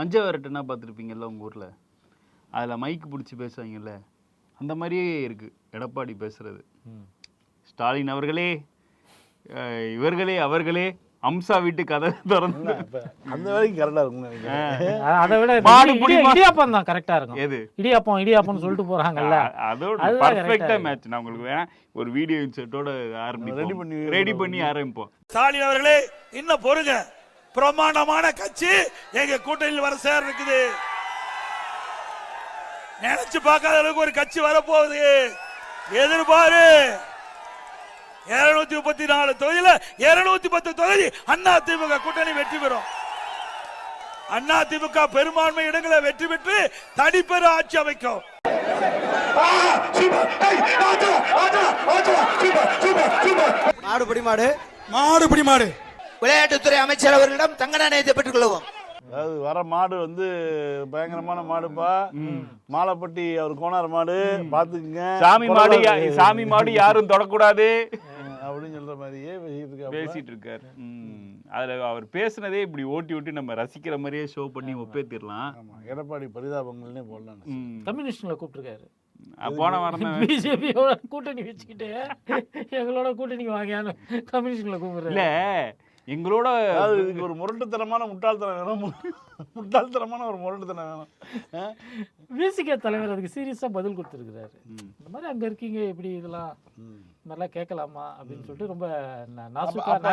மஞ்ச விரட்டுனா பார்த்துருப்பீங்கல்ல உங்கள் ஊரில்? அதில் மைக்கு பிடிச்சி பேசுவாங்கல்ல? அந்த மாதிரியே இருக்குது எடப்பாடி பேசுறது. ம். ஸ்டாலின் அவர்களே இவர்களே அவர்களே அம்சா வீட்டு கதை திறந்து. இப்ப அந்த வரைக்கும் கரெக்டா அ- அதை விட மாடு இடியாப்பம் தான் கரெக்டா இருக்கும். எது? இடியாப்பம் இடியாப்பம்னு சொல்லிட்டு போறாங்கல்ல. அதோட அதுதான் correct ஆ பர்ஃபெக்டா இருக்கு. மேட்ச் நான் உங்களுக்கு வேணா ஒரு வீடியோ இன்செட்டோட ஆரம்பிப்போம். பண்ணி- ரெடி பண்ணி ஆரம்பிப்போம். ஸ்டாலின் அவர்களே இன்னும் பொறுங்க. பிரமாண்டமான கட்சி எங்க கூட்டணியில் வர சேர இருக்குது. நினைச்சு பார்க்காத அளவுக்கு ஒரு கட்சி வரப்போகுது. எதிர்பாரு. இருநூத்தி முப்பத்தி நாலு தொகுதியில இருநூத்தி பத்து தொகுதி அண்ணா திமுக கூட்டணி வெற்றி பெறும். அண்ணா திமுக பெரும்பான்மை இடங்களை வெற்றி பெற்று தனிப்பெரு ஆட்சி அமைக்கும். மாடு பிடி மாடு மாடு பிடி மாடு விளையாட்டுத்துறை அமைச்சர் அவர்களிடம் தங்க நாணயத்தை பெற்றுக் கொள்வோம் அதாவது வர மாடு வந்து பயங்கரமான மாடுப்பா. மாலைப்பட்டி அவர் கோனார் மாடு. பாத்துக்குங்க. சாமி மாடு. சாமி மாடு யாரும் தொடக்கூடாது. அப்படின்னு சொல்ற மாதிரியே பேசிட்டு இருக்காரு. அதுல அவர் பேசுனதே இப்படி ஓட்டி ஓட்டி நம்ம ரசிக்கிற மாதிரியே ஷோ பண்ணி ஒப்பேத்திடலாம் எடப்பாடி பரிதாபங்கள்னே போடலாம் ம். கம்யூனிஸ்டுங்களை கூப்பிட்டுருக்காரு. போன வாரம் பிஜேபியோட கூட்டணி வச்சுக்கிட்டு எங்களோட கூட்டணிக்கு வாங்கியான்னு கம்யூனிஸ்டுகளை இல்ல கூப்பிடுறாரு. எங்களோட இதுக்கு ஒரு முரட்டுத்தனமான முட்டாள்தனம் வேணும். முட்டாள்தனமான ஒரு முரட்டுத்தனம் வேணும்? விசிகே தலைவர் அதுக்கு சீரியஸா பதில் கொடுத்துருக்கிறாரு. இந்த மாதிரி அங்க இருக்கீங்க இப்படி இதெல்லாம்? மாதிரிலாம் கேட்கலாமா? அப்படின்னு சொல்லிட்டு ரொம்ப நா- அப்ப- நாசுக்கா அப்ப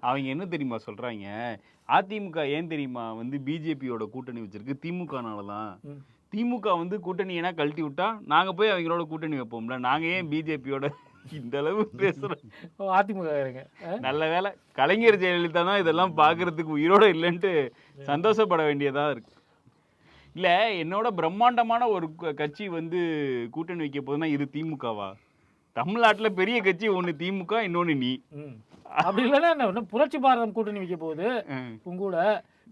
அவங்க என்ன தெரியுமா சொல்றாங்க? அதிமுக ஏன் தெரியுமா வந்து பிஜேபியோட கூட்டணி வச்சிருக்கு? திமுகனால தான். திமுக வந்து கூட்டணி ஏன்னா கழட்டி விட்டா நாங்க போய் அவங்களோட கூட்டணி வைப்போம்ல. நாங்க ஏன் பிஜேபியோட இந்த அளவு பேசுறோம் ஓ, அதிமுக நல்ல வேளை. கலைஞர் ஜெயலலிதா தான் இதெல்லாம் பார்க்கறதுக்கு உயிரோட இல்லைன்ட்டு சந்தோஷப்பட வேண்டியதா இருக்கு. இல்ல என்னோட பிரம்மாண்டமான ஒரு கட்சி வந்து கூட்டணி வைக்க போதுன்னா இது திமுகவா? தமிழ்நாட்டுல பெரிய கட்சி ஒண்ணு திமுக இன்னொன்னு நீ. ம். அப்படி இல்லைன்னா என்ன புரட்சி பாரதம் கூட்டணி வைக்க போகுது. ம். உங்க கூட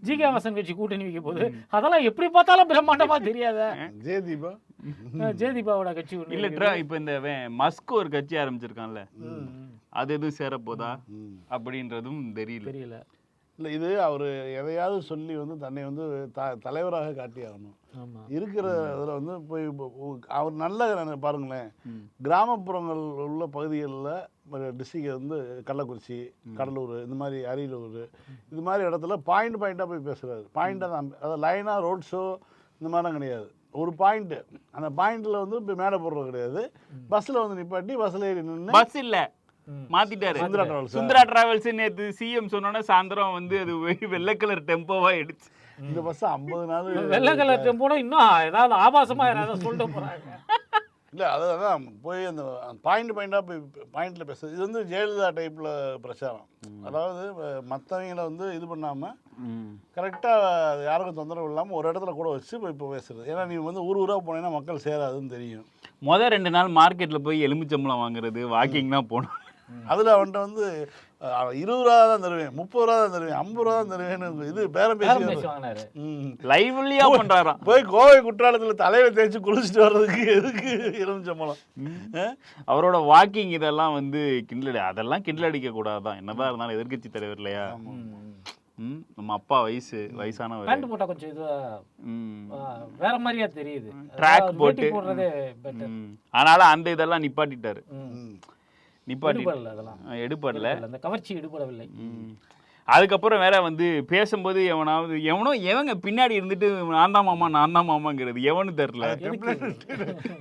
ஜி கே வாசன் கட்சி கூட்டணி வைக்க போகுது. அதெல்லாம் எப்படி பார்த்தாலும் பிரம்மாண்டமா தெரியாத. ஜெயதீபா? ஜெயதீபாவோட கட்சி ஒண்ணு இல்ல இப்ப இந்த மஸ்க் ஒரு கட்சி ஆரம்பிச்சிருக்கான்ல. அது எதுவும் சேர போதா ம். அப்படின்றதும் தெரியல. தெரியல. இல்ல இது அவர் எதையாவது சொல்லி வந்து தன்னை வந்து த தலைவராக காட்டி ஆகணும் ஆமா. இருக்கிற இதில் வந்து போய் அவர் நல்ல பாருங்களேன். கிராமப்புறங்கள் உள்ள பகுதிகளில் டிஸ்ட்ரிக்ட் வந்து கள்ளக்குறிச்சி கடலூர் இந்த மாதிரி அரியலூர் இது மாதிரி இடத்துல பாயிண்ட் பாயிண்ட்டாக போய் பேசுகிறாரு பாயிண்ட்டாக தான் அதாவது லைனாக ரோட் ஷோ இந்த மாதிரிலாம் கிடையாது. ஒரு பாயிண்ட்டு அந்த பாயிண்ட்டில் வந்து இப்போ மேடை போடுறது கிடையாது. பஸ்ஸில் வந்து நிப்பாட்டி பஸ்ஸில் ஏறி நின்று பஸ் இல்ல. மாத்திட்டாரு. சுந்தரா டிராவல்ஸ் சுந்தரா டிராவல்ஸ் நேத்து சிஎம் சொன்னோன்னே சாயந்தரம் வந்து அது வெள்ளை கலர் டெம்போவா எடுத்து இந்த பஸ் ஐம்பது நாள் வெள்ளை கலர் டெம்போனா இன்னும் ஏதாவது ஆபாசமா ஏதாவது சொல்லிட்டு போறாங்க. இல்லை அதான். போய் அந்த பாயிண்ட் பாயிண்டாக போய் பாயிண்டில் பேசுறது இது வந்து ஜெயலலிதா டைப்பில் பிரச்சாரம். அதாவது மற்றவங்கள வந்து இது பண்ணாமல் கரெக்டாக யாருக்கும் தொந்தரவு இல்லாமல் ஒரு இடத்துல கூட வச்சு போய் இப்போ பேசுறது. ஏன்னா நீ வந்து ஊர் ஊராக போனீங்கன்னா மக்கள் சேராதுன்னு தெரியும். முத ரெண்டு நாள் மார்க்கெட்ல போய் எலுமிச்சம்பளம் வாங்குறது வாக்கிங் தான் போனோம். அதில் அவன்கிட்ட வந்து இருபது ரூபா தான் தருவேன் முப்பது ரூபா தான் தருவேன் ஐம்பது ரூபா தான் தருவேன்னு இது பேரம் பேசி பண்றாராம். போய் கோவை குற்றாலத்தில் தலையை தேய்ச்சி குளிச்சுட்டு வர்றதுக்கு எதுக்கு எலுமிச்சம்பழம் அஹ்? அவரோட வாக்கிங் இதெல்லாம் வந்து கிண்டல் அதெல்லாம் கிண்டல் அடிக்க கூடாதான் என்னதான் இருந்தாலும் எதிர்க்கட்சி தலைவர் இல்லையா? நம்ம அப்பா வயசு வயசானவர். பேண்ட் போட்டா கொஞ்சம் இது ம். ஆ, வேற மாதிரியா தெரியுது. அதாவது போட்டு. போடுறதே. அதனால அந்த இதெல்லாம் நிப்பாட்டிட்டாரு. நிப்பாட்டி அதெல்லாம். எடுப்படல எடுபடல. அந்த கவர்ச்சி எடுபடவில்லை. அதுக்கப்புறம் வேற வந்து பேசும்போது எவனாவது எவனோ எவங்க பின்னாடி இருந்துட்டு நான் தான் மாமா நான் தான் மாமாங்கிறது எவனு தெரில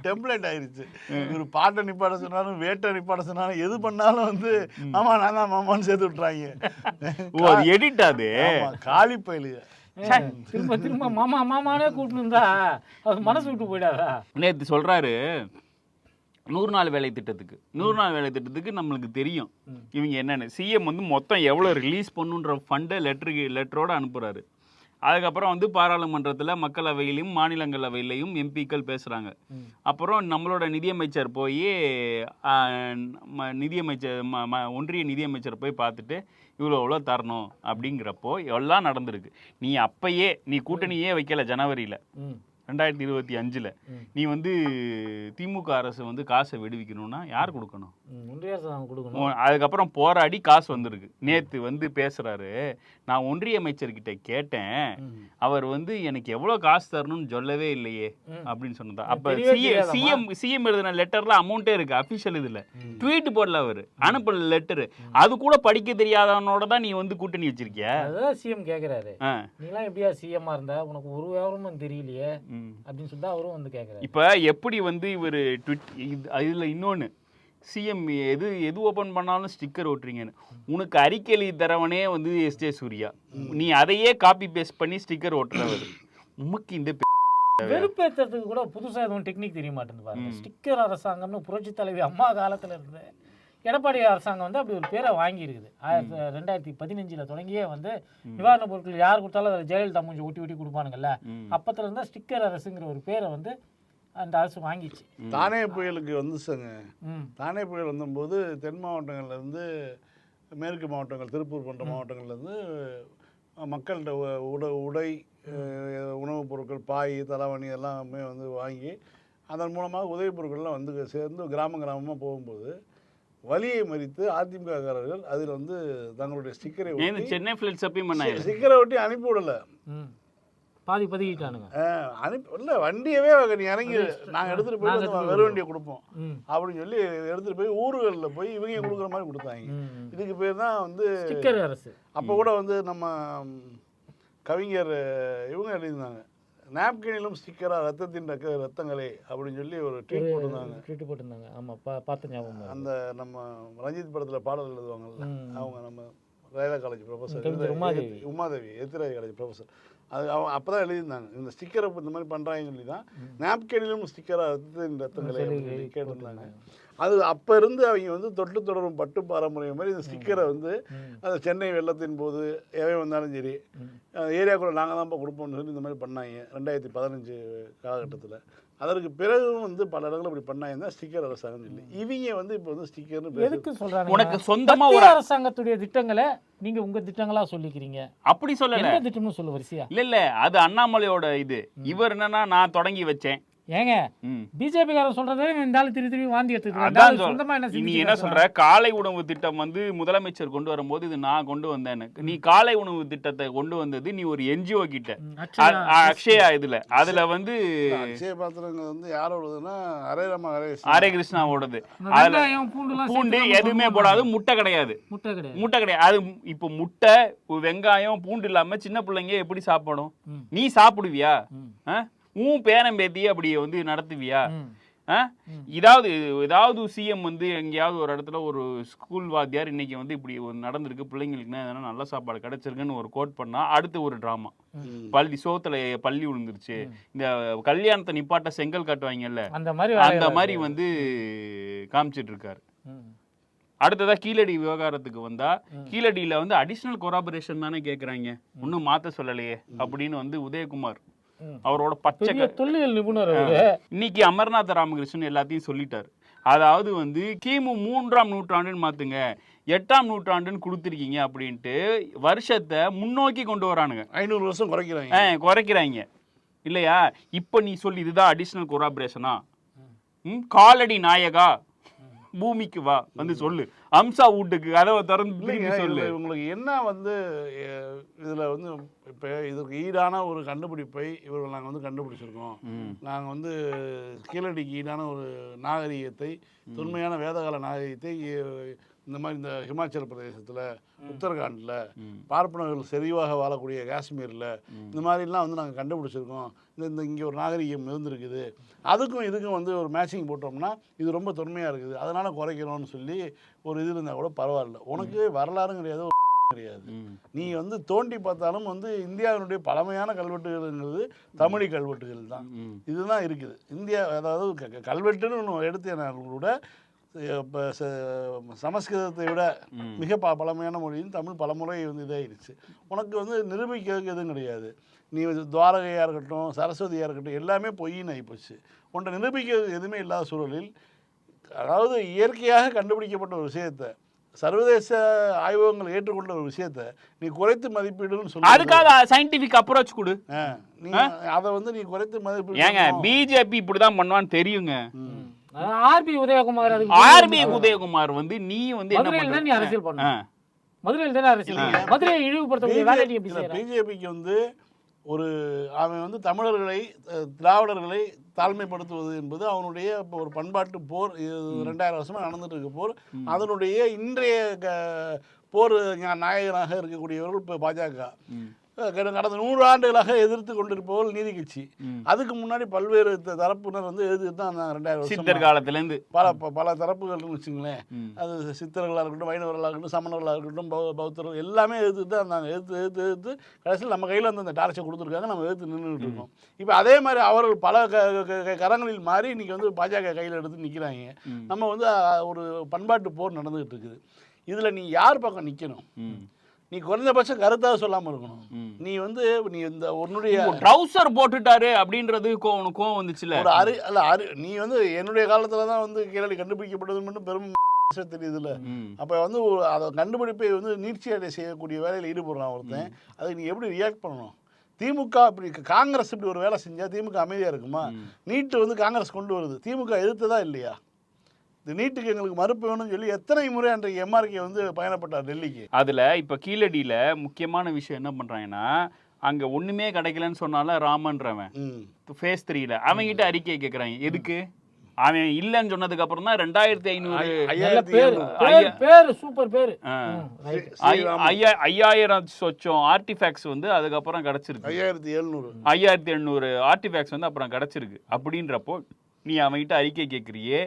டெம்ப்ளேட் ஆயிருச்சு. இவர் பாட்டை நிப்பாட சொன்னாலும் வேட்டை நிப்பாட சொன்னாலும் எது பண்ணாலும் வந்து மாமா நான் தான் மாமான்னு சேர்த்து விட்டுறாங்க. ஓ அது எடிட் அது காலி பயிலுக. திரும்ப திரும்ப மாமா மாமானே கூப்பிட்டு இருந்தா அது மனசு விட்டு போயிடாதா? நேற்று சொல்றாரு நூறு நாள் வேலை திட்டத்துக்கு. நூறு நாள் வேலை திட்டத்துக்கு நம்மளுக்கு தெரியும் இவங்க என்னென்ன. சிஎம் வந்து மொத்தம் எவ்வளோ ரிலீஸ் பண்ணுன்ற ஃபண்டை லெட்டருக்கு லெட்டரோடு அனுப்புகிறாரு அதுக்கப்புறம் வந்து பாராளுமன்றத்தில் மக்களவையிலையும் மாநிலங்களவையிலையும் எம்பிக்கள் பேசுகிறாங்க அப்புறம் நம்மளோட நிதியமைச்சர் போய் நிதியமைச்சர் ம- ஒன்றிய நிதியமைச்சர் போய் பார்த்துட்டு இவ்வளோ இவ்வளோ தரணும் அப்படிங்கிறப்போ எல்லாம் நடந்திருக்கு. நீ அப்பயே நீ கூட்டணியே வைக்கல ஜனவரியில். ரெண்டாயிரத்தி இருபத்தி அஞ்சுல நீ வந்து திமுக அரசு வந்து காசை விடுவிக்கணும்னா யார் கொடுக்கணும்? ஒன்றிய அதுக்கப்புறம் போராடி காசு வந்திருக்கு. நேத்து வந்து பேசுறாரு. நான் ஒன்றிய அமைச்சர்கிட்ட கேட்டேன். அவர் வந்து எனக்கு எவ்வளவு காசு தரணும்னு சொல்லவே இல்லையே. அப்படின்னு சொன்னதா. அப்ப சிஎம்? சிஎம் எழுதின லெட்டர்ல அமௌண்ட்டே இருக்கு அபிஷியல் இதுல. ட்வீட் போடல அவர். அனுப்பல லெட்டர் அது கூட படிக்க தெரியாதவனோட தான் நீ வந்து கூட்டணி வச்சிருக்கிய? அதுதான் சிஎம் கேக்குறாரு. ஆ. நீலாம் எப்படியா சிஎம்மா இருந்தா? உனக்கு ஒரு விவரமும் தெரியலையே. அப்படின்னு சொல்லி தான் அவரும் வந்து கேக்குறாரு. இப்ப எப்படி வந்து இவர் ட்விட் இது இதுல இன்னொன்னு சிஎம் எது எது ஓபன் பண்ணாலும் ஸ்டிக்கர் ஓட்டுறீங்கன்னு. உனக்கு அறிக்கை தரவனே வந்து எஸ் ஜே சூர்யா. நீ அதையே காப்பி பேஸ்ட் பண்ணி ஸ்டிக்கர் ஓட்டுறவர். உமக்கு இந்த வெறுப்பேத்துறதுக்கு கூட புதுசா எதுவும் டெக்னிக் தெரிய மாட்டேங்குது பாருங்க. ஸ்டிக்கர் அரசாங்கம்னு புரட்சி தலைவி அம்மா காலத்துல இருந்து எடப்பாடி அரசாங்கம் வந்து அப்படி ஒரு பேரை வாங்கி இருக்குது ஆயிரத்தி ரெண்டாயிரத்தி பதினஞ்சுல தொடங்கியே வந்து நிவாரணப் பொருட்கள் யார் கொடுத்தாலும் அதில் ஜெயலலிதா மூஞ்சி ஒட்டி ஒட்டி கொடுப்பானுங்கல்ல. அப்பத்துல இருந்தா ஸ்டிக்கர் அரசுங்கிற ஒரு பேரை வந்து அந்த அரசு வாங்கிச்சு. தானே புயலுக்கு வந்துச்சுங்க. தானே புயல் வந்தபோது தென் மாவட்டங்கள்ல இருந்து மேற்கு மாவட்டங்கள் திருப்பூர் போன்ற மாவட்டங்கள்ல இருந்து மக்கள்கிட்ட உட உடை உணவுப் பொருட்கள் பாய் தலவாணி எல்லாமே வந்து வாங்கி அதன் மூலமாக உதவிப் பொருட்கள்லாம் வந்து சேர்ந்து கிராமம் கிராமமாக போகும்போது வலியை மறித்து அதிமுககாரர்கள் அதில் வந்து தங்களுடைய ஸ்டிக்கரை சென்னை ஃபிளட்ஸ் அப்பயும் பண்ணாங்க? ஸ்டிக்கரை ஒட்டி அனுப்பி விடல. ம். பாதி பதுக்கிட்டானுங்க. அனுப்பி இல்லை வண்டியவே நீ இறங்கி நாங்கள் எடுத்துகிட்டு போய் வெறும் வண்டியை கொடுப்போம். ம். அப்படின்னு சொல்லி எடுத்துகிட்டு போய் ஊர்களில் போய் இவங்க கொடுக்குற மாதிரி கொடுத்தாங்க. ம் இதுக்கு பேர் தான் வந்து ஸ்டிக்கர் அரசு. அப்போ கூட வந்து நம்ம கவிஞர் இவங்க எழுதியிருந்தாங்க. நாப்கினிலும் ஸ்டிக்கராக ரத்தத்தின் ரக்க ரத்தங்களே அப்படின்னு சொல்லி ஒரு ட்வீட் போட்டிருந்தாங்க ட்வீட் போட்டிருந்தாங்க ஆமா பா பார்த்த ஞாபகம். அந்த நம்ம ரஞ்சித் படத்தில் பாடல் எழுதுவாங்கல்ல. அவங்க நம்ம ரயிலா college professor Umadevi. Umadevi Ethiraj college professor அது அவங்க அப்போ தான் எழுதியிருந்தாங்க இந்த ஸ்டிக்கரை இந்த மாதிரி பண்ணுறாங்கன்னு சொல்லி தான் நாப்கினிலும் ஸ்டிக்கராக ரத்தத்தின் ரத்தங்களே கேட்டிருந்தாங்க. அது அப்போ இருந்து அவங்க வந்து தொட்டு தொடரும் பட்டு பாரம்பரியம் மாதிரி இந்த ஸ்டிக்கரை வந்து. அந்த சென்னை வெள்ளத்தின் போது எவன் வந்தாலும் சரி. ஏரியாக்குள்ளே நாங்கள் தான்ப்பா கொடுப்போம்னு சொல்லி இந்த மாதிரி பண்ணாங்க. ரெண்டாயிரத்தி பதினஞ்சு காலகட்டத்தில். அதற்கு பிறகும் வந்து பல இடங்கள் இப்படி பண்ணாங்க தான் ஸ்டிக்கர் அரசாங்கம் சொல்லி. இவங்க வந்து இப்போ வந்து ஸ்டிக்கர்னு எதுக்கு சொல்றாங்க உனக்கு சொந்தமா மத்திய ஒரு அரசாங்கத்துடைய திட்டங்களை நீங்க உங்க திட்டங்களா சொல்லிக்கிறீங்க? அப்படி சொல்லல. திட்டம்னு சொல்லு வரிசையா? இல்ல இல்ல. அது அண்ணாமலையோட இது. இவர் என்னன்னா நான் தொடங்கி வச்சேன். ஏங்க ம். பிஜேபி காரன் சொல்றதே இந்த ஆளு திருப்பி திருப்பி வாந்தி சொந்தமா என்ன நீ என்ன? சொல்ற? காலை உணவு திட்டம் வந்து முதலமைச்சர் கொண்டு வரும்போது இது நான் கொண்டு வந்தேன்னு. நீ காலை உணவு திட்டத்தை கொண்டு வந்தது நீ ஒரு என்ஜிஓ கிட்ட. அக்ஷயா, இதுல. அதுல வந்து அக்ஷய பாத்திரங்கள் வந்து யாரோடதுன்னா ஹரே ராம ஹரே கிருஷ்ணாவோடது அதுல பூண்டு எதுவுமே போடாது முட்டை கிடையாது. முட்டை கிடையாது. முட்டை கிடையாது. அது இப்போ முட்டை வெங்காயம் பூண்டு இல்லாம சின்ன பிள்ளைங்க எப்படி சாப்பிடும். நீ சாப்பிடுவியா? ம். ஆ? உன் பேரன் பேத்தி அப்படி வந்து நடத்துவியா? இதாவது ஏதாவது சிஎம் வந்து எங்கேயாவது ஒரு இடத்துல ஒரு ஸ்கூல் வாத்தியார் இன்னைக்கு வந்து இப்படி ஒரு நடந்திருக்கு. பிள்ளைங்களுக்குன்னா எதனா நல்ல சாப்பாடு கிடைச்சிருக்குன்னு ஒரு கோட் பண்ணா அடுத்து ஒரு ட்ராமா பள்ளி சோத்துல பள்ளி விழுந்துருச்சு. இந்த கல்யாணத்தை நிப்பாட்ட செங்கல் காட்டுவாங்கல்ல அந்த மாதிரி அந்த மாதிரி. வந்து காமிச்சிட்டு இருக்காரு. அடுத்ததா கீழடி விவகாரத்துக்கு வந்தா கீழடியில வந்து அடிஷனல் கொராபரேஷன் தானே கேக்குறாங்க. ஒன்றும் மாத்த சொல்லலையே அப்படின்னு வந்து உதயகுமார். அவரோட பச்சை தொல்லியல் நிபுணர் அவரு. இன்னைக்கு அமர்நாத ராமகிருஷ்ணன் எல்லாத்தையும் சொல்லிட்டாரு. அதாவது வந்து கிமு மூன்றாம் நூற்றாண்டுன்னு மாத்துங்க எட்டாம் நூற்றாண்டுன்னு கொடுத்துருக்கீங்க அப்படின்ட்டு வருஷத்தை முன்னோக்கி கொண்டு வரானுங்க. ஐநூறு வருஷம் குறைக்கிறாங்க. குறைக்கிறாங்க. இல்லையா? இப்போ நீ சொல்லி இதுதான் அடிஷனல் கொராபரேஷனா காலடி நாயகா பூமிக்கு வா வந்து சொல்லு. அம்சா வீட்டுக்கு கதவை திறந்து சொல்லு. உங்களுக்கு என்ன வந்து இதுல வந்து இப்போ இதுக்கு ஈடான ஒரு கண்டுபிடிப்பை இவர்கள் நாங்கள் வந்து கண்டுபிடிச்சிருக்கோம். நாங்கள் வந்து கீழடிக்கு ஈடான ஒரு நாகரிகத்தை தொன்மையான வேதகால நாகரிகத்தை இந்த மாதிரி இந்த ஹிமாச்சல பிரதேசத்தில் உத்தரகாண்டில். பார்ப்பனர்கள் செறிவாக வாழக்கூடிய காஷ்மீரில் இந்த மாதிரிலாம் வந்து நாங்கள் கண்டுபிடிச்சிருக்கோம். இந்த இந்த இங்கே ஒரு நாகரிகம் இருந்திருக்குது. அதுக்கும் இதுக்கும் வந்து ஒரு மேட்சிங் போட்டோம்னா இது ரொம்ப தொன்மையாக இருக்குது. அதனால் குறைக்கிறோம்னு சொல்லி ஒரு இது இருந்தால் கூட பரவாயில்ல. உனக்கு வரலாறும் கிடையாது கிடையாது. நீ வந்து தோண்டி பார்த்தாலும் வந்து இந்தியாவினுடைய பழமையான கல்வெட்டுகள்ங்கிறது தமிழ் கல்வெட்டுகள் தான். இதுதான் இருக்குது. இந்தியா அதாவது கல்வெட்டுன்னு ஒன்று எடுத்தேனாலும் கூட சமஸ்கிருதத்தை விட. மிக ப பழமையான மொழியும் தமிழ் பலமுறை வந்து இதாகிடுச்சு உனக்கு வந்து நிரூபிக்கிறதுக்கு எதுவும் கிடையாது. நீ துவாரகையாக இருக்கட்டும் சரஸ்வதியாக இருக்கட்டும் எல்லாமே பொய்ன்னு ஆகிப்போச்சு உன்னை நிரூபிக்கிறது எதுவுமே இல்லாத சூழலில் அதாவது இயற்கையாக கண்டுபிடிக்கப்பட்ட ஒரு விஷயத்தை சர்வதேச ஆய்வகங்கள் ஏற்றுக்கொண்ட ஒரு விஷயத்த நீ குறைத்து மதிப்பீடுன்னு சொல்லி அதுக்காக சயின்டிபிக் அப்ரோச் கொடு. நீ அதை வந்து நீ குறைத்து மதிப்பீடு ஏங்க பிஜேபி இப்படிதான் பண்ணுவான்னு தெரியுங்க. ஆர்பி உதயகுமார் ஆர்பி உதயகுமார் வந்து நீ வந்து என்ன மதுரையில் நீ அரசியல் பண்ண. மதுரையில் தானே அரசியல் பண்ண. மதுரையை இழிவுபடுத்தக்கூடிய வேலை நீ எப்படி பிஜேபிக்கு வந்து ஒரு அவன் வந்து தமிழர்களை திராவிடர்களை தாழ்மைப்படுத்துவது என்பது அவனுடைய இப்போ ஒரு பண்பாட்டு போர் ரெண்டாயிரம் வருஷமா நடந்துட்டு இருக்க போர். அதனுடைய இன்றைய க- போர் நாயகனாக இருக்கக்கூடியவர்கள் இப்போ பாஜக. கடந்த நூறு ஆண்டுகளாக எதிர்த்து கொண்டிருப்பவர்கள் நீதி கட்சி. அதுக்கு முன்னாடி பல்வேறு தரப்பினர் வந்து எதிர்த்து தான் ரெண்டாயிரம் சித்தர் வருஷம் காலத்துல இருந்து பல ப- பல தரப்புகள்னு வச்சுங்களேன். அது சித்தர்களாக இருக்கட்டும் வைணவர்களாக இருக்கட்டும் சமணர்களாக இருக்கட்டும் பௌத்தர்கள் எல்லாமே எதிர்த்து தான் இருந்தாங்க எதிர்த்து எதிர்த்து எதிர்த்து கடைசியில் நம்ம கையில் வந்து அந்த டார்ச்சை கொடுத்துருக்காங்க நம்ம எதிர்த்து நின்றுட்டு இருக்கோம். இப்போ அதே மாதிரி அவர்கள் பல கரங்களில் மாறி இன்னைக்கு வந்து பாஜக கையில் எடுத்து நிற்கிறாங்க. நம்ம வந்து ஒரு பண்பாட்டு போர் நடந்துகிட்டு இருக்குது. இதில் நீ யார் பக்கம் நிற்கணும். நீ குறைந்தபட்சம் கருத்தாக சொல்லாமல் இருக்கணும். நீ வந்து நீ இந்த உன்னுடைய ட்ரௌசர் போட்டுட்டாரு அப்படின்றது உனக்கு கோவம் வந்துச்சுல? ஒரு அறி அல்ல அறி நீ வந்து என்னுடைய காலத்தில் தான் வந்து கேரளி கண்டுபிடிக்கப்பட்டது மட்டும் பெரும் தெரியுதுல்ல. அப்போ வந்து அதை கண்டுபிடிப்பை வந்து நீட்சி அடை செய்யக்கூடிய வேலையில் ஈடுபடுறான் ஒருத்தன். அதுக்கு நீ எப்படி ரியாக்ட் பண்ணணும்? திமுக இப்படி காங்கிரஸ் இப்படி ஒரு வேலை செஞ்சா திமுக அமைதியாக இருக்குமா? நீட்டு வந்து காங்கிரஸ் கொண்டு வருது. திமுக எதிர்த்ததா இல்லையா? இந்த நீட்டுக்கு எங்களுக்கு மறுப்பு வேணும்னு சொல்லி எத்தனை முறை அன்றைக்கு எம்ஆர்கே வந்து பயணப்பட்டார் டெல்லிக்கு? அதுல இப்ப கீழடியில முக்கியமான விஷயம் என்ன பண்றாங்கன்னா அங்க ஒண்ணுமே கிடைக்கலன்னு சொன்னால ராமன்றவன். ம். ஃபேஸ் த்ரீல அவங்கிட்ட அறிக்கை கேக்குறாங்க. எதுக்கு? அவன் இல்லைன்னு சொன்னதுக்கு அப்புறம் தான் ரெண்டாயிரத்தி ஐநூறு பேர் எழுநூறு. பேர் பேர் சூப்பர் பேர். ஐயாயிரம் சொச்சம் ஆர்டிஃபேக்ட்ஸ் வந்து அதுக்கப்புறம் கிடைச்சிருக்கு. ஐயாயிரத்தி எழுநூறு. ஐயாயிரத்தி எண்ணூறு ஆர்டிஃபேக்ட்ஸ் வந்து அப்புறம் கிடைச்சிருக்கு. அப்படின்றப்போ நீ அவன்கிட்ட அறிக்கை கேட்குறியே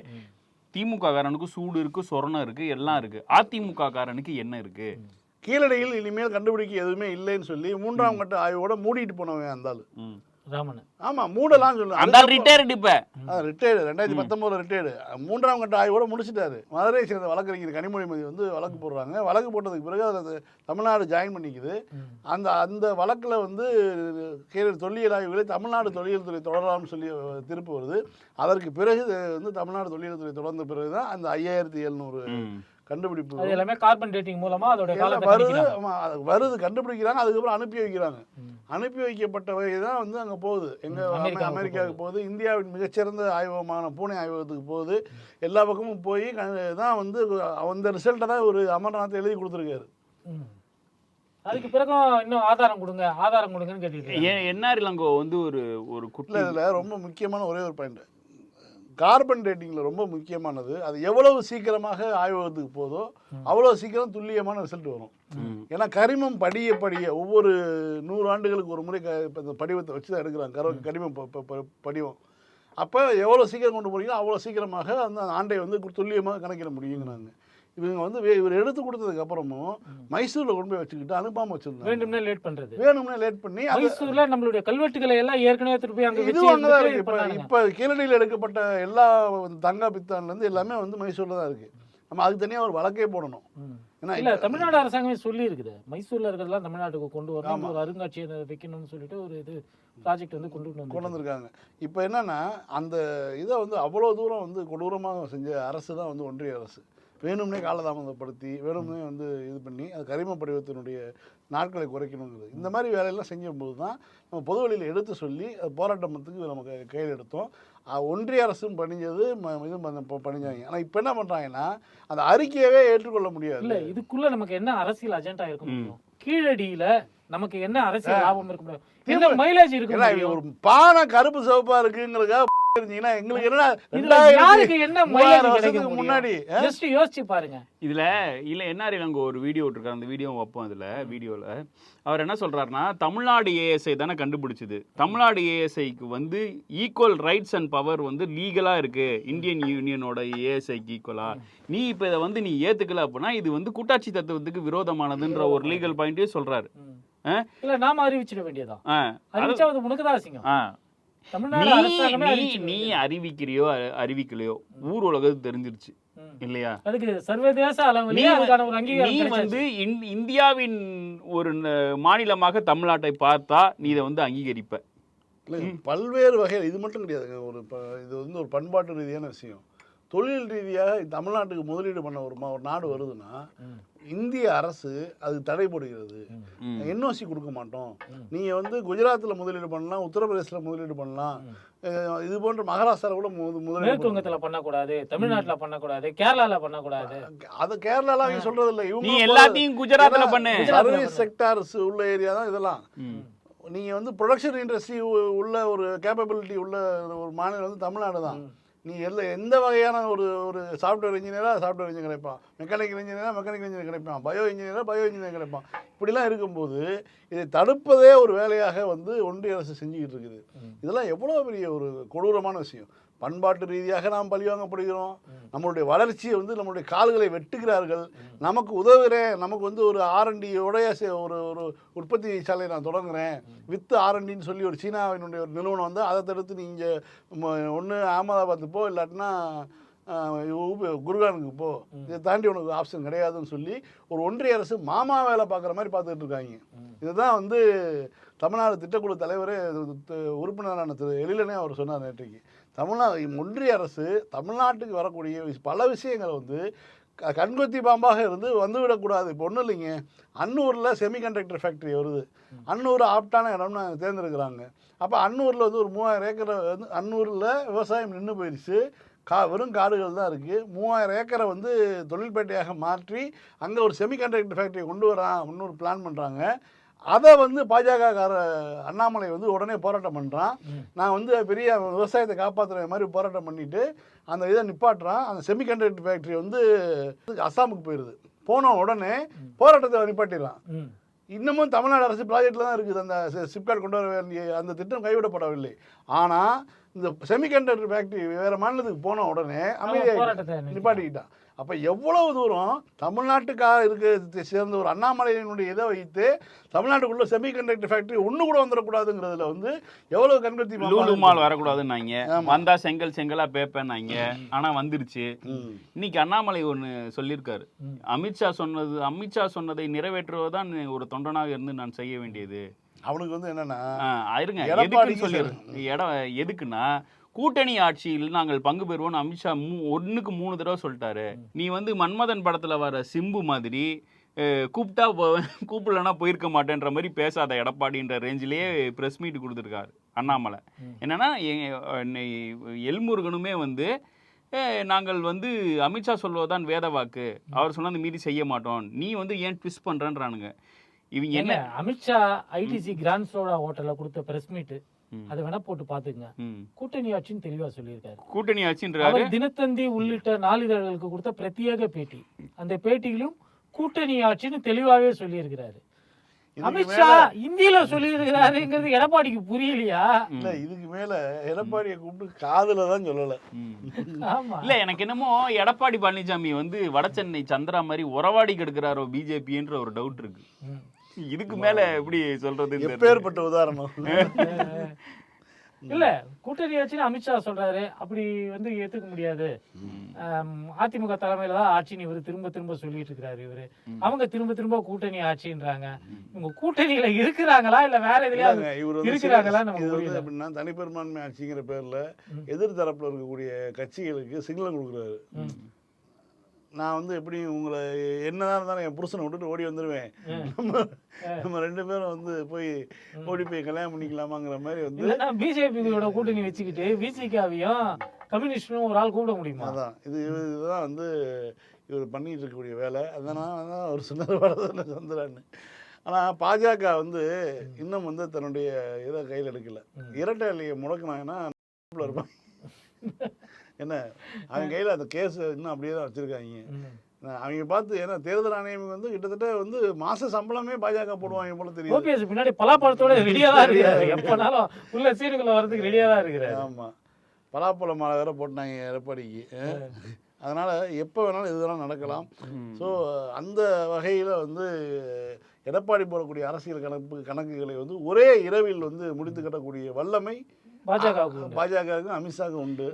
திமுக காரனுக்கு சூடு இருக்கு சொரணம் இருக்கு எல்லாம் இருக்கு. அதிமுக காரனுக்கு என்ன இருக்கு? கீழடியில் இனிமேல் கண்டுபிடிக்க எதுவுமே இல்லைன்னு சொல்லி மூன்றாம் கட்ட ஆய்வோட மூடிட்டு போனவன் அந்த ஆளு. ராமன். ஆமா மூடலாம் சொல்லு. அந்த ரிட்டையர்டு இப்ப. ரிட்டையர்டு ரெண்டாயிரத்தி பத்தொம்போது ரிட்டையர்டு மூன்றாம் கட்ட ஆய்வோட முடிச்சிட்டாரு. மதுரையை சேர்ந்த வழக்கறிஞர் கனிமொழிமதி வந்து வழக்கு போடுறாங்க. வழக்கு போட்டதுக்கு பிறகு அது தமிழ்நாடு ஜாயின் பண்ணிக்குது. அந்த அந்த வழக்கில் வந்து கீழே தொல்லியல் ஆய்வுகளை தமிழ்நாடு தொல்லியல் துறை தொடரலாம்னு சொல்லி திருப்பு வருது. அதற்கு பிறகு வந்து தமிழ்நாடு தொல்லியல் துறை தொடர்ந்த பிறகு தான் அந்த ஐயாயிரத்தி எழுநூறு. கண்டுபிடிப்பு அது எல்லாமே கார்பன் டேட்டிங் மூலமா அதோட வருது வருது கண்டுபிடிக்கிறாங்க அதுக்கப்புறம் அனுப்பி வைக்கிறாங்க. அனுப்பி வைக்கப்பட்டவை தான் வந்து அங்கே போகுது. எங்க அமெரிக்காவுக்கு போகுது. இந்தியாவின் மிகச்சிறந்த ஆய்வகமான பூனே ஆய்வகத்துக்கு போகுது. எல்லா பக்கமும் போய் தான் வந்து அந்த ரிசல்ட்டை தான் ஒரு அமர்நாத் எழுதி கொடுத்துருக்காரு. அதுக்கு பிறகும் இன்னும் ஆதாரம் கொடுங்க ஆதாரம் கொடுங்கன்னு இருக்காங்க. ஏன் என்ஆர் இளங்கோ வந்து ஒரு ஒரு இல்லை குட்டி இதில் ரொம்ப முக்கியமான ஒரே ஒரு பாயிண்ட் கார்பன் டேட்டிங்கில் ரொம்ப முக்கியமானது. அது எவ்வளவு சீக்கிரமாக ஆய்வகத்துக்கு போதோ அவ்வளோ சீக்கிரம் துல்லியமான ரிசல்ட் வரும். ஏன்னா கரிமம் படிய படிய ஒவ்வொரு நூறு ஆண்டுகளுக்கு ஒரு முறை க இப்போ இந்த படிவத்தை வச்சு தான் எடுக்கிறாங்க. கர கரிமம் படிவம். அப்போ எவ்வளோ சீக்கிரம் கொண்டு போறீங்களோ அவ்வளோ சீக்கிரமாக அந்த ஆண்டை வந்து துல்லியமாக கணக்கிட முடியுங்கிறாங்க. இவங்க வந்து இவர் எடுத்து கொடுத்ததுக்கு அப்புறமும் மைசூரில் கொண்டு போய் வச்சுக்கிட்டு அனுப்பாமல் வச்சிருந்தாங்க. வேண்டும்னே லேட் பண்றது. வேணும்னே லேட் பண்ணி மைசூர்ல நம்மளுடைய கல்வெட்டுகளை எல்லாம் ஏற்கனவே திருப்பி அங்க இதுவும் அங்கதான் இருக்கு. இப்போ. இப்போ கீழடியில் எடுக்கப்பட்ட எல்லா தங்கா பித்தான்ல இருந்து எல்லாமே வந்து மைசூர்ல தான் இருக்கு. நம்ம அதுக்கு தனியா ஒரு வழக்கே போடணும். ஏன்னா இல்ல தமிழ்நாடு அரசாங்கமே சொல்லி இருக்குது மைசூர்ல இருக்கிறதெல்லாம் தமிழ்நாட்டுக்கு கொண்டு வரணும். ஒரு அருங்காட்சியகம் வைக்கணும்னு சொல்லிட்டு ஒரு இது ப்ராஜெக்ட் வந்து கொண்டு வந்து கொண்டு வந்திருக்காங்க. இப்போ என்னன்னா அந்த இதை வந்து அவ்வளோ தூரம் வந்து கொடூரமாக செஞ்ச அரசு தான் வந்து ஒன்றிய அரசு. வேணும்னே காலதாமதப்படுத்தி வேணும்னே வந்து இது பண்ணி அது கரிம படிவத்தினுடைய நாட்களை குறைக்கணுங்கிறது. இந்த மாதிரி வேலையெல்லாம் செஞ்சும்போது தான் நம்ம பொது வழியில் எடுத்து சொல்லி அது போராட்டத்துக்கு நம்ம கையில் எடுத்தோம். ஒன்றிய அரசும் பணிஞ்சது ப- பணிஞ்சாங்க. ஆனால் இப்போ என்ன பண்ணுறாங்கன்னா அந்த அறிக்கையவே ஏற்றுக்கொள்ள முடியாது. இல்ல இதுக்குள்ள நமக்கு என்ன அரசியல் அஜெண்டா இருக்க முடியும்? கீழடியில நமக்கு என்ன அரசியல் லாபம் இருக்க முடியும்? என்ன மைலேஜ் இருக்க ஒரு பானை கருப்பு சிவப்பா இருக்குங்கிறதுக்காக இருந்தீங்கன்னா எங்களுக்கு என்ன இதுல ரெண்டாயிரத்தி யாருக்கு என்ன மைலேஜ் மூவாயிரம் கிடைக்க வருஷத்துக்கு முன்னாடி முன்னாடி ஜஸ்ட் யோசிச்சு பாருங்க. இதுல இல்ல என்ஆர் இளங்கோ ஒரு வீடியோ விட்டுருக்காரு. அந்த வீடியோ வைப்போம் அதுல வீடியோல அவர் என்ன சொல்றாருன்னா தமிழ்நாடு ஏஎஸ்ஐ தானே கண்டுபிடிச்சது. தமிழ்நாடு ஏஎஸ்ஐக்கு வந்து ஈக்குவல் ரைட்ஸ் அண்ட் பவர் வந்து லீகலா இருக்கு. இந்தியன் யூனியனோட ஏஎஸ்ஐக்கு ஈக்குவலா நீ இப்ப இதை வந்து நீ ஏத்துக்கல அப்படின்னா இது வந்து கூட்டாட்சி தத்துவத்துக்கு விரோதமானதுன்ற ஒரு லீகல் பாயிண்டே சொல்றாரு? இல்ல நாம அறிவிச்சிட வேண்டியதா ஆ. அறிவிச்சா அது உனக்கு தான் அசிங்கம் நீ நீ. அறிவிக்கிறியோ அறிவிக்கலையோ ஊர் உலகத்துக்கு தெரிஞ்சிருச்சு. இல்லையா? அதுக்கு சர்வதேச நீ வந்து இந்தியாவின் ஒரு மாநிலமாக தமிழ்நாட்டை பார்த்தா நீ இதை வந்து அங்கீகரிப்ப. பல்வேறு வகையில் இது மட்டும் கிடையாதுங்க ஒரு இது வந்து ஒரு பண்பாட்டு ரீதியான விஷயம். தொழில் ரீதியாக தமிழ்நாட்டுக்கு முதலீடு பண்ண ஒரு ஒரு நாடு வருதுன்னா. இந்திய அரசு அது தடை போடுகிறது. என்ஓசி கொடுக்க மாட்டோம். நீங்கள் வந்து குஜராத்தில் முதலீடு பண்ணலாம் உத்தரப்பிரதேசத்தில் முதலீடு பண்ணலாம். இது போன்ற மகாராஷ்டிராவில் கூட மு- முதலீடு மேற்கு. வங்கத்துல பண்ணக்கூடாது தமிழ்நாட்டுல பண்ணக்கூடாது கேரளால பண்ணக்கூடாது. அது கேரளாலாம் அவங்க சொல்றது இல்லை இவங்க எல்லாத்தையும் குஜராத்ல பண்ணு. சர்வீஸ் செக்டார்ஸ் உள்ள ஏரியா தான் இதெல்லாம். ம். நீங்கள் வந்து ப்ரொடக்ஷன் இண்டஸ்ட்ரி உள்ள ஒரு கேப்பபிலிட்டி உள்ள ஒரு மாநிலம் வந்து தமிழ்நாடு தான். நீ எல்லா எந்த வகையான ஒரு ஒரு சாஃப்ட்வேர் இன்ஜினியராக சாஃப்ட்வேர் இன்ஜினியர் கிடைப்பான்? மெக்கானிக்கல் இன்ஜினியராக மெக்கானிக்கல் இன்ஜினியர் கிடைப்பான். பயோ இன்ஜினியராக பயோ இன்ஜினியர் கிடைப்பான். இப்படிலாம் இருக்கும்போது இதை தடுப்பதே ஒரு வேலையாக வந்து ஒன்றிய அரசு செஞ்சுக்கிட்டு இருக்குது. இதெல்லாம் எவ்வளோ பெரிய ஒரு கொடூரமான விஷயம். பண்பாட்டு ரீதியாக நாம் பழிவாங்கப்படுகிறோம். நம்மளுடைய வளர்ச்சியை வந்து நம்மளுடைய கால்களை வெட்டுகிறார்கள். நமக்கு உதவுகிறேன் நமக்கு வந்து ஒரு ஆர்என்டியோடைய ஒரு ஒரு உற்பத்தி சாலையை நான் தொடங்குறேன். வித்து ஆர்என்டின்னு சொல்லி ஒரு சீனாவினுடைய ஒரு நிறுவனம் வந்து அதை தடுத்து நீங்கள் ஒன்று அகமதாபாத் போ இல்லாட்டினா குருகானுக்கு உப- போ. இதை தாண்டி உனக்கு ஆப்ஷன் கிடையாதுன்னு சொல்லி ஒரு ஒன்றிய அரசு மாமா வேலை பார்க்குற மாதிரி பார்த்துக்கிட்டு இருக்காங்க. இதுதான் வந்து தமிழ்நாடு திட்டக்குழு தலைவர் உறுப்பினரான திரு எழிலனே அவர் சொன்னார் நேற்றைக்கு. தமிழ்நாடு ஒன்றிய அரசு தமிழ்நாட்டுக்கு வரக்கூடிய பல விஷயங்களை வந்து க- கண்கொத்தி பாம்பாக இருந்து வந்துவிடக்கூடாது இப்போ ஒன்றும் இல்லைங்க. அன்னூரில் செமிகண்டக்டர் ஃபேக்ட்ரி வருது. அன்னூர் ஆப்டான இடம்னு தேர்ந்தெடுக்கிறாங்க. அப்போ அன்னூரில் வந்து ஒரு மூவாயிரம் ஏக்கரை வந்து அன்னூரில் விவசாயம் நின்று போயிடுச்சு கா வெறும் காடுகள் தான் இருக்குது மூவாயிரம் ஏக்கரை வந்து தொழில்பேட்டையாக மாற்றி அங்கே ஒரு செமிகண்டக்டர் ஃபேக்ட்ரியை கொண்டு வரான் ஒரு பிளான் பண்ணுறாங்க அதை வந்து பாஜக கார அண்ணாமலை வந்து உடனே போராட்டம் பண்ணுறான் நான் வந்து பெரிய விவசாயத்தை காப்பாற்றுற மாதிரி போராட்டம் பண்ணிட்டு அந்த இதை நிப்பாட்டுறான். அந்த செமிகண்டக்டர் ஃபேக்ட்ரி வந்து அஸ்ஸாமுக்கு போயிடுது போன உடனே போராட்டத்தை நிப்பாட்டிடுறான். ம். இன்னமும் தமிழ்நாடு அரசு ப்ராஜெக்டில் தான் இருக்குது. அந்த சிப்காட் கொண்டு வர வேண்டிய அந்த திட்டம் கைவிடப்படவில்லை. ஆனால் இந்த செமிகண்டக்டர் ஃபேக்ட்ரி வேறு மாநிலத்துக்கு போன உடனே அமைதியாக. நிப்பாட்டிக்கிட்டான். அப்போ எவ்வளவு தூரம் தமிழ்நாட்டுக்காக இருக்க சேர்ந்த ஒரு அண்ணாமலையினுடைய இதை வைத்து தமிழ்நாட்டுக்குள்ள செமிகண்டக்டர் ஃபேக்ட்ரி ஒன்று கூட வந்துடக்கூடாதுங்கிறதுல வந்து எவ்வளவு கண்கத்தி லூலு மால் வரக்கூடாதுன்னாங்க. வந்தா செங்கல் செங்கலா பேப்பேன்னாங்க ஆனா வந்துருச்சு. இன்னைக்கு அண்ணாமலை ஒண்ணு சொல்லியிருக்காரு. அமித்ஷா சொன்னது அமித்ஷா சொன்னதை நிறைவேற்றுவதுதான் ஒரு தொண்டனாக இருந்து நான் செய்ய வேண்டியது. அவனுக்கு வந்து என்னன்னா இருங்க. எதுக்குன்னு சொல்லி இடம் எதுக்குன்னா கூட்டணி ஆட்சியில் நாங்கள் பங்கு பெறுவோம்னு அமித்ஷா மூ ஒன்றுக்கு மூணு தடவை சொல்லிட்டாரு. நீ வந்து மன்மதன் படத்துல வர சிம்பு மாதிரி கூப்பிட்டா கூப்பிடலன்னா போயிருக்க மாட்டேன்ற மாதிரி பேசாத எடப்பாடின்ற ரேஞ்சிலேயே ப்ரெஸ் மீட் கொடுத்துருக்காரு அண்ணாமலை. என்னன்னா எல்முருகனுமே வந்து நாங்கள் வந்து அமித்ஷா சொல்வதுதான் வேத வாக்கு. அவர் சொன்னது மீறி செய்ய மாட்டோம். நீ வந்து ஏன் ட்விஸ்ட் பண்றேன்றானுங்க. இவங்க என்ன அமித்ஷா ஐடிசி கிராண்ட் சோடா ஹோட்டல்ல கொடுத்த பிரஸ் மீட் ம். அதை வேணா போட்டு பாத்துங்க. கூட்டணி ஆட்சின்னு தெளிவா சொல்லியிருக்காரு. கூட்டணி ஆட்சின்றாரு. அவர் தினத்தந்தி உள்ளிட்ட நாளிதழ்களுக்கு கொடுத்த பிரத்யேக பேட்டி. அந்த பேட்டியிலும் கூட்டணி ஆட்சின்னு தெளிவாவே சொல்லியிருக்கிறாரு. அமித்ஷா இந்தியில சொல்லியிருக்கிறாருங்கிறது எடப்பாடிக்கு புரியலையா? இல்ல இதுக்கு மேல எடப்பாடியை கூப்பிட்டு காதுல தான் சொல்லல. இல்ல எனக்கு என்னமோ எடப்பாடி பழனிசாமி வந்து வட சென்னை சந்திரா மாதிரி உறவாடி கெடுக்கிறாரோ பிஜேபின்ற ஒரு டவுட் இருக்கு. இதுக்கு மேல எப்படி சொல்றது? எப்பேற்பட்ட உதாரணம். இல்ல கூட்டணி ஆட்சின்னு அமித்ஷா சொல்றாரு. அப்படி வந்து ஏத்துக்க முடியாது. அதிமுக தலைமையில தான் ஆட்சின்னு இவரு திரும்ப திரும்ப சொல்லிட்டு இருக்கிறாரு இவரு. அவங்க திரும்ப திரும்ப கூட்டணி ஆட்சின்றாங்க. இவங்க கூட்டணியில இருக்கிறாங்களா இல்ல வேற எதுலயாவது இருக்கிறாங்களா நமக்கு. எப்படின்னா தனிப்பெரும்பான்மை ஆட்சிங்கிற பேர்ல எதிர் தரப்புல இருக்கக்கூடிய கட்சிகளுக்கு சிங்களம் கொடுக்குறாரு. நான் வந்து எப்படி உங்களை என்னதான் இருந்தாலும் என் புருஷனை விட்டுட்டு ஓடி வந்துருவேன். நம்ம நம்ம ரெண்டு பேரும் வந்து போய் ஓடி போய் கல்யாணம் பண்ணிக்கலாமாங்கிற மாதிரி வந்து பிஜேபியோட கூட்டணி வச்சுக்கிட்டு விசிகாவையும் கம்யூனிஸ்டும் ஒரு ஆள் கூப்பிட முடியுமா? அதான். இது இது- இதுதான் வந்து இவர் பண்ணிட்டு இருக்கக்கூடிய வேலை. அதனால தான் அவர் சொன்னது வரதுன்னு சந்திரான்னு. ஆனால் பாஜக வந்து இன்னும் வந்து தன்னுடைய இதை கையில் எடுக்கல. இரட்டை இலையை முடக்குனாங்கன்னா இருப்பான் என்ன? அவங்க கையில் அந்த கேஸ் இன்னும் அப்படியே தான் வச்சுருக்காங்க. அவங்க பார்த்து ஏன்னா தேர்தல் ஆணையம் வந்து கிட்டத்தட்ட வந்து மாச சம்பளமே பாஜக போடுவாங்க போல தெரியுது. ஓபிஎஸ் பின்னாடி பலாப்பழத்தோட ரெடியா தான் இருக்கிறாரு. எப்பனாலும் உள்ள சீனுக்குள்ள வர்றதுக்கு ரெடியா தான் இருக்கிறாரு. ஆமா. பலாப்பழ மாலை வேற போட்டாங்க எடப்பாடிக்கு. அதனால எப்போ வேணாலும் இது வேணாலும் நடக்கலாம் ஸோ அந்த வகையில் வந்து எடப்பாடி போடக்கூடிய அரசியல் கணக்கு கணக்குகளை வந்து ஒரே இரவில் வந்து முடித்து கட்டக்கூடிய வல்லமை பாஜகவுக்கு உண்டு. பாஜகவுக்கும் அமித்ஷாவுக்கும் உண்டு.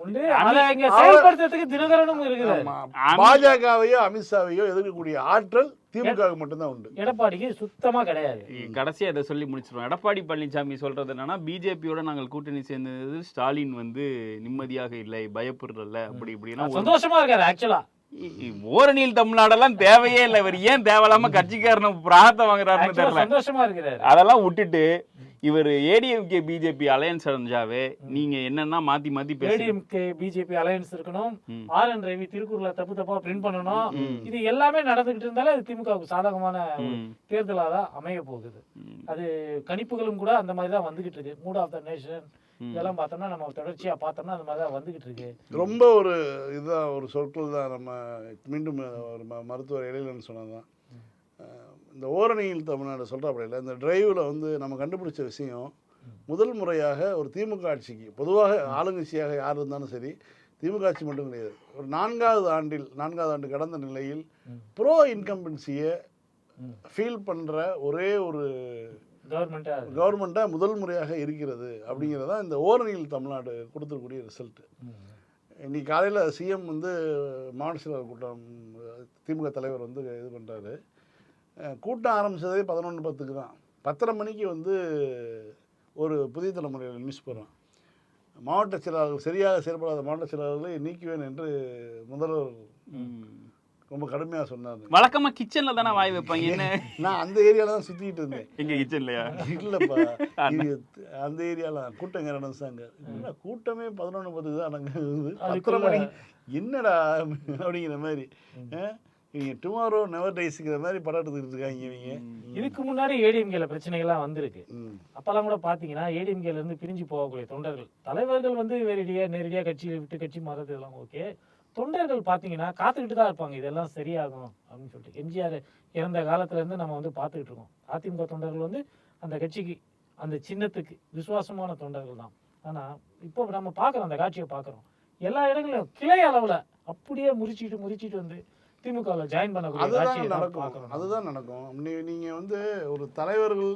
செயல்படுத்துறதுக்கு தினகரனும் இருக்கிறார். ஆமா. பாஜகவையோ அமித்ஷாவையோ எதிர்க்கக்கூடிய ஆற்றல் திமுகவுக்கு மட்டும்தான் உண்டு. எடப்பாடிக்கு சுத்தமா கிடையாது. கடைசியா இதை சொல்லி முடிச்சிருவோம். எடப்பாடி பழனிசாமி சொல்றது என்னன்னா பிஜேபியோட நாங்கள் கூட்டணி சேர்ந்தது ஸ்டாலின் வந்து நிம்மதியாக இல்லை பயப்படுறல அப்படி இப்படின்னா சந்தோஷமா இருக்காரு ஆக்சுவலா ஓரணியில் தமிழ்நாடெல்லாம் தேவையே இல்லை. இவர் ஏன் தேவையில்லாம கட்சிக்காரன பிரார்த்தம் வாங்குறாருன்னு தெரியல. சந்தோஷமா இருக்கிறாரு. அதெல்லாம் விட்டுட்டு இவர் ஏடிஎம்கே பிஜேபி அலையன்ஸ் அடைஞ்சாவே நீங்க என்னன்னா மாத்தி மாத்தி பேசுறீங்க ஏடிஎம்கே பிஜேபி அலையன்ஸ் இருக்கணும். ஆர் என் ரவி திருக்குறளை தப்பு தப்பா பிரிண்ட் பண்ணணும். இது எல்லாமே நடந்துகிட்டு இருந்தாலே அது திமுகவுக்கு சாதகமான ஒரு ம். தேர்தலா தான் அமைய போகுது. அது கணிப்புகளும் கூட அந்த மாதிரி தான் வந்துகிட்டு இருக்கு. Mood of the nation. இதெல்லாம் பார்த்தோம்னா நம்ம தொடர்ச்சியா பார்த்தோம்னா அந்த மாதிரி தான் வந்துகிட்டு இருக்கு. ரொம்ப ஒரு இதுதான் ஒரு சொற்கள் தான். நம்ம மீண்டும் ஒரு மருத்துவர் இடையிலன்னு சொன்னதுதான். அஹ் இந்த ஓரணியில் தமிழ்நாடு சொல்கிறாப்புல இல்லை இந்த டிரைவில் வந்து நம்ம கண்டுபிடிச்ச விஷயம் முதல் முறையாக ஒரு திமுக ஆட்சிக்கு பொதுவாக ஆளுங்கட்சியாக யார் இருந்தாலும் சரி திமுக ஆட்சி மட்டும் கிடையாது. ஒரு நான்காவது ஆண்டில் நான்காவது ஆண்டு கடந்த நிலையில் ப்ரோ இன்கம்பன்சியை. ஃபீல் பண்ணுற ஒரே ஒரு கவர்மெண்டா கவர்மெண்ட்டாக முதல் முறையாக இருக்கிறது அப்படிங்கிறது இந்த ஓரணியில் தமிழ்நாடு கொடுத்துருக்கூடிய ரிசல்ட்டு இன்னைக்கு காலையில் சிஎம் வந்து மாவட்ட செயலாளர் கூட்டம் திமுக தலைவர் வந்து இது பண்ணுறாரு கூட்டம் ஆரம்பித்ததே பதினொன்று பத்துக்கு தான். பத்தரை மணிக்கு வந்து ஒரு புதிய தலைமுறையில் நியூஸ் போகிறோம் மாவட்ட செயலாளர்கள் சரியாக செயல்படாத மாவட்ட செயலாளர்களை நீக்குவேன் என்று முதல்வர். ரொம்ப கடுமையாக சொன்னார். வழக்கமா கிச்சன்ல தானே வாய் வைப்பாங்க என்ன? நான் அந்த ஏரியாவில் தான் சுற்றிக்கிட்டு இருந்தேன். எங்க கிச்சன்லயா? இல்லப்பா அந்த ஏரியால கூட்டம் இங்க நடந்துச்சாங்க கூட்டமே பதினொன்று பத்து தான் நடக்குது. பத்தரை மணி என்னடா அப்படிங்கிற மாதிரி? இவங்க டுமாரோ நெவர் டைஸுங்கிற மாதிரி படம் எடுத்துக்கிட்டு இருக்காங்க இவங்க. இதுக்கு முன்னாடி ஏடிஎம்கேல பிரச்சனைகள்லாம் வந்திருக்கு. அப்பெல்லாம் கூட பாத்தீங்கன்னா ஏடிஎம்கேல இருந்து பிரிஞ்சு போகக்கூடிய தொண்டர்கள் தலைவர்கள் வந்து நேரடியா நேரடியா கட்சியை விட்டு கட்சி மாறது இதெல்லாம் ஓகே தொண்டர்கள் பாத்தீங்கன்னா காத்துக்கிட்டு தான் இருப்பாங்க. இதெல்லாம் சரியாகும் அப்படின்னு சொல்லிட்டு. எம்ஜிஆர் இறந்த காலத்துல இருந்து நம்ம வந்து பார்த்துக்கிட்டு இருக்கோம். அதிமுக தொண்டர்கள் வந்து அந்த கட்சிக்கு அந்த சின்னத்துக்கு விசுவாசமான தொண்டர்கள் தான். ஆனா இப்போ நம்ம பார்க்குறோம் அந்த காட்சியை பார்க்குறோம். எல்லா இடங்களிலும் கிளை அளவுல அப்படியே முறிச்சிட்டு முறிச்சிட்டு வந்து திமுகவில் ஜாயின் பண்ணக்கூடிய அதுதான் நடக்கும். அதுதான் நடக்கும். நீ- நீங்க வந்து ஒரு தலைவர்கள்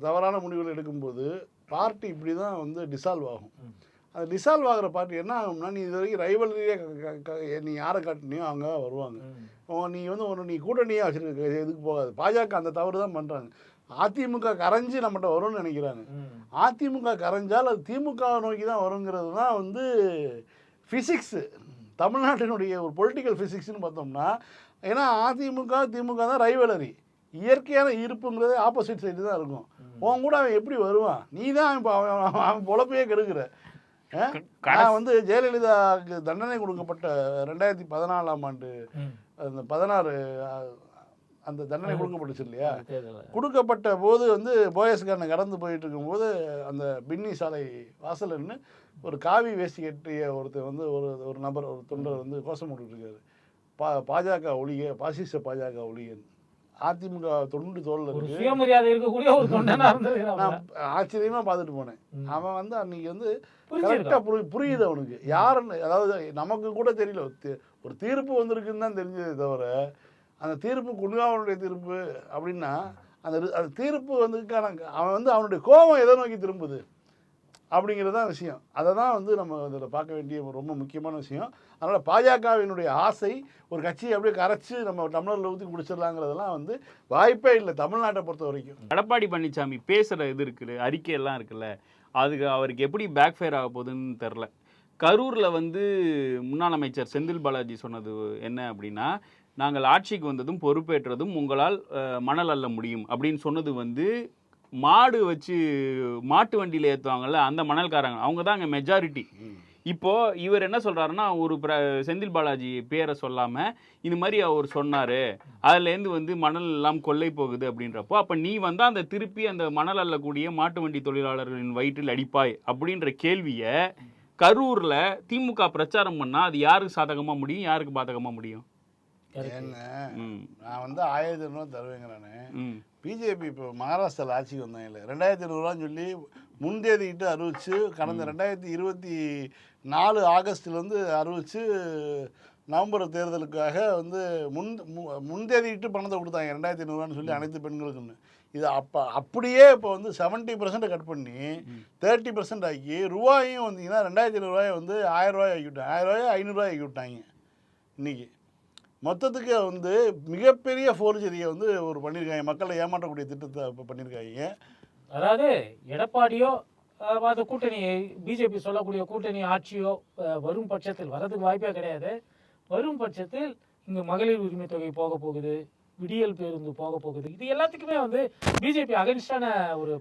தவறான முடிவுகள் எடுக்கும்போது பார்ட்டி இப்படி தான் வந்து டிசால்வ் ஆகும். அது டிசால்வ் ஆகிற பார்ட்டி என்ன ஆகும்னா நீ இது வரைக்கும் ரைவலரியே நீ யாரை காட்டினியோ அவங்க வருவாங்க. நீ வந்து ஒரு நீ கூட்டணியாக வச்சிருக்க எதுக்கு போகாது. பாஜக அந்த தவறு தான் பண்ணுறாங்க அதிமுக கரைஞ்சு நம்மகிட்ட வரும்னு நினைக்கிறாங்க. அதிமுக கரைஞ்சால் அது திமுக நோக்கி தான் வருங்கிறது தான் வந்து ஃபிசிக்ஸு தமிழ்நாட்டினுடைய ஒரு பொலிட்டிக்கல் ஃபிசிக்ஸ்னு பார்த்தோம்னா ஏன்னா அதிமுக திமுக தான் ரைவலரி இயற்கையான ஈர்ப்புங்கிறது ஆப்போசிட் சைடு தான் இருக்கும். உன் கூட அவன் எப்படி வருவான்? நீ தான் இப்போ அவன் அவன் பொழப்பையே கெடுக்கிற? நான் வந்து ஜெயலலிதாவுக்கு தண்டனை கொடுக்கப்பட்ட ரெண்டாயிரத்தி பதினாலாம் ஆண்டு. அந்த பதினாறு அந்த தண்டனை கொடுக்கப்பட்டுச்சு இல்லையா. கொடுக்கப்பட்ட போது வந்து போயஸ்காரனை கடந்து போயிட்டு இருக்கும்போது அந்த பின்னி சாலை வாசல்ல நின்னு ஒரு காவி வேஷ்டி கட்டிய ஒருத்தர் வந்து ஒரு ஒரு நபர் ஒரு தொண்டர் வந்து கோஷம் போட்டுட்டு இருக்காரு பா பாஜக ஒழிக பாசிச பாஜக ஒழிகன்னு. அதிமுக தொண்டு தோல்ல இருக்கு. சுயமரியாதை இருக்கக்கூடிய ஒரு தொண்டனா இருந்திருக்கிறான் நான் ஆச்சரியமா பார்த்துட்டு போனேன். அவன் வந்து அன்னைக்கு வந்து. கரெக்டாக புரி புரியுது அவனுக்கு. யாருன்னு அதாவது நமக்கு கூட தெரியல. ஒரு தீர்ப்பு வந்திருக்குன்னு தான் தெரிஞ்சதே தவிர அந்த தீர்ப்பு குன்காவனுடைய தீர்ப்பு அப்படின்னா அந்த அந்த தீர்ப்பு வந்ததுக்கான அவன் வந்து அவனுடைய கோபம் எதை நோக்கி திரும்புது? அப்படிங்கிறது தான் விஷயம். அதை தான் வந்து நம்ம இதில் பார்க்க வேண்டிய ரொம்ப முக்கியமான விஷயம். அதனால் பாஜகவினுடைய ஆசை ஒரு கட்சியை அப்படியே கரைச்சி நம்ம டம்ளரில் ஊற்றி குடிச்சிடலாங்கிறதெல்லாம் வந்து வாய்ப்பே இல்லை தமிழ்நாட்டை பொறுத்த வரைக்கும். எடப்பாடி பழனிசாமி பேசுகிற இது இருக்குது அறிக்கையெல்லாம் இருக்குல்ல அதுக்கு அவருக்கு எப்படி பேக் ஃபயர் ஆக போகுதுன்னு தெரில கரூரில் வந்து முன்னாள் அமைச்சர் செந்தில் பாலாஜி சொன்னது என்ன அப்படின்னா நாங்கள் ஆட்சிக்கு வந்ததும் பொறுப்பேற்றதும் உங்களால் மணல் அள்ள முடியும். அப்படின்னு சொன்னது வந்து மாடு வச்சு மாட்டு வண்டியில் ஏற்றுவாங்கல்ல அந்த மணல்காரங்க அவங்க தான் அங்கே மெஜாரிட்டி இப்போ இவர் என்ன சொல்கிறாருன்னா ஒரு பிர- செந்தில் பாலாஜி பேரை சொல்லாமல் இந்த மாதிரி அவர் சொன்னார் அதுலேருந்து வந்து மணல் எல்லாம் கொள்ளை போகுது அப்படின்றப்போ அப்போ நீ வந்து அந்த திருப்பி அந்த மணல் அள்ளக்கூடிய மாட்டு வண்டி தொழிலாளர்களின் வயிற்றில் அடிப்பாய் அப்படின்ற கேள்வியை கரூரில் திமுக பிரச்சாரம் பண்ணால் அது யாருக்கு சாதகமாக முடியும் யாருக்கு பாதகமாக முடியும்? என்ன ம். நான் வந்து ஆயிரத்தி ஐநூறுவா தருவேங்கிறானே. பிஜேபி இப்போ மகாராஷ்டிராவில் ஆட்சிக்கு வந்தாங்கல்ல ரெண்டாயிரத்தி ஐநூறுரூவான்னு சொல்லி முன்தேதிக்கிட்டு அறிவிச்சு கடந்த ரெண்டாயிரத்தி இருபத்தி நாலு ஆகஸ்ட்லேருந்து அறிவிச்சு நவம்பர் தேர்தலுக்காக வந்து முன் மு- முன்தேதிக்கிட்டு பணத்தை கொடுத்தாங்க ரெண்டாயிரத்தி ஐநூறுரூவான்னு சொல்லி அனைத்து பெண்களுக்குன்னு. இது அப்போ அப்படியே இப்போ வந்து செவன்ட்டி பர்சன்ட் கட் பண்ணி தேர்ட்டி பர்சன்ட் ஆக்கி ரூபாயும் வந்தீங்கன்னா ரெண்டாயிரத்தி ஐநூறுரூவாயை வந்து ஆயிரம் ரூபாய் ஆக்கி விட்டாங்க. ஆயிரம் ரூபாயை ஐநூறுரூவாய் ஆக்கி விட்டாங்க இன்னைக்கு. மொத்தத்துக்கு வந்து மிகப்பெரிய ஃபோர்ஜரியை வந்து ஒரு பண்ணியிருக்காங்க மக்களை ஏமாற்றக்கூடிய திட்டத்தை இப்போ பண்ணியிருக்காங்க அதாவது எடப்பாடியோ அந்த கூட்டணி பிஜேபி சொல்லக்கூடிய கூட்டணி ஆட்சியோ வரும் பட்சத்தில் வரதுக்கு வாய்ப்பே கிடையாது. வரும் பட்சத்தில் இங்க மகளிர் உரிமை தொகை போக போகுது விடியல் பேருந்து போக போகுது. இது எல்லாத்துக்குமே வந்து பிஜேபி அகனிஸ்டான ஒரு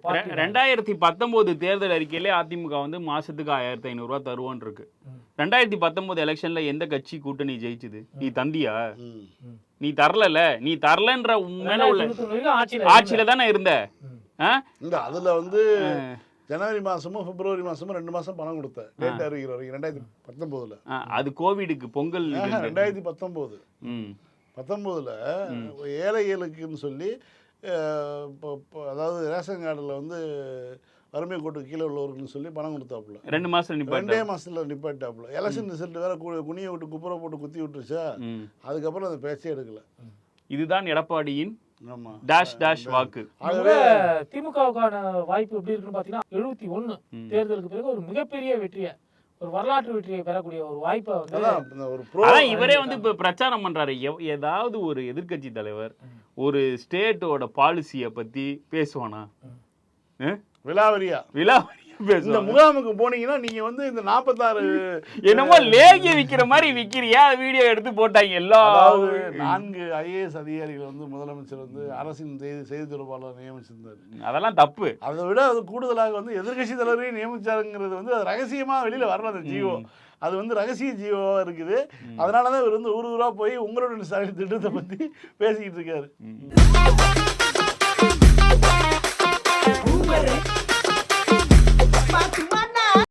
ரெண்டாயிரத்தி பத்தொன்பது தேர்தல் அறிக்கையிலே அதிமுக வந்து மாசத்துக்கு ஆயிரத்தி ஐநூறுரூவா தருவோன்னு இருக்கு. ரெண்டாயிரத்தி பத்தொன்பது எலெக்ஷன்ல எந்த கட்சி கூட்டணி ஜெயிச்சுது? நீ தந்தியா. நீ தரலல நீ தரலன்ற உண்மையில உள்ள ஆட்சியில தானே இருந்த? அதில் வந்து ஜனவரி மாதமும் பிப்ரவரி மாதமும் ரெண்டு மாதம் பணம் கொடுத்தேன். டேட் அறிவிக்கிற வரைக்கும் ரெண்டாயிரத்தி பத்தொம்போதில். ஆ, அது கோவிடுக்கு பொங்கல். ரெண்டாயிரத்தி பத்தொம்போது. ம். பத்தொம்போதில் ஏழைகளுக்குன்னு சொல்லி இப்போ அதாவது ரேஷன் கார்டில் வந்து வறுமை கோட்டுக்கு கீழே உள்ளவருக்குன்னு சொல்லி பணம் கொடுத்தாப்புல. ரெண்டு மாசம் ரெண்டே மாசத்துல நிப்பாட்டாப்புல எலெக்ஷன் ரிசல்ட் வேற குனிய விட்டு குப்புற போட்டு குத்தி விட்டுருச்சா. அதுக்கப்புறம் அந்த பேச்சே எடுக்கல. இதுதான் எடப்பாடியின் ஆமா. டேஷ் டேஷ் வாக்கு. திமுகவுக்கான வாய்ப்பு எப்படி இருக்குன்னு பாத்தீங்கன்னா எழுபத்தி ஒண்ணு ம். தேர்தலுக்கு பிறகு ஒரு மிகப்பெரிய வெற்றியை ஒரு வரலாற்று வெற்றியை பெறக்கூடிய ஒரு வாய்ப்பை வந்து இவரே வந்து இப்ப பிரச்சாரம் பண்றாரு. ஏதாவது ஒரு எதிர்க்கட்சி தலைவர் ஒரு ஸ்டேட்டோட பாலிசிய பத்தி பேசுவானா? விலாவரியா. விலாவரியா இந்த முகாமுக்கு போனீங்கன்னா நீங்க வந்து இந்த நாற்பத்தாறு என்னமோ லேகிய விக்கிற மாதிரி விக்கிறியா? வீடியோ எடுத்து போட்டாங்க எல்லா நான்கு ஐஏஎஸ் அதிகாரிகள் வந்து முதலமைச்சர் வந்து அரசின் செய்தி செய்தி தொடர்பாளர் நியமிச்சிருந்தாரு. அதெல்லாம் தப்பு. அதை விட அது கூடுதலாக வந்து எதிர்க்கட்சி தலைவரையும் நியமிச்சாருங்கிறது வந்து அது ரகசியமா வெளியில வரல அந்த ஜியோ அது வந்து ரகசிய ஜியோவா இருக்குது. அதனால தான் இவர் வந்து ஊர் ஊரா போய் உங்களோட ஸ்டாலின் திட்டத்தை பத்தி பேசிக்கிட்டு இருக்காரு. ம். உங்களை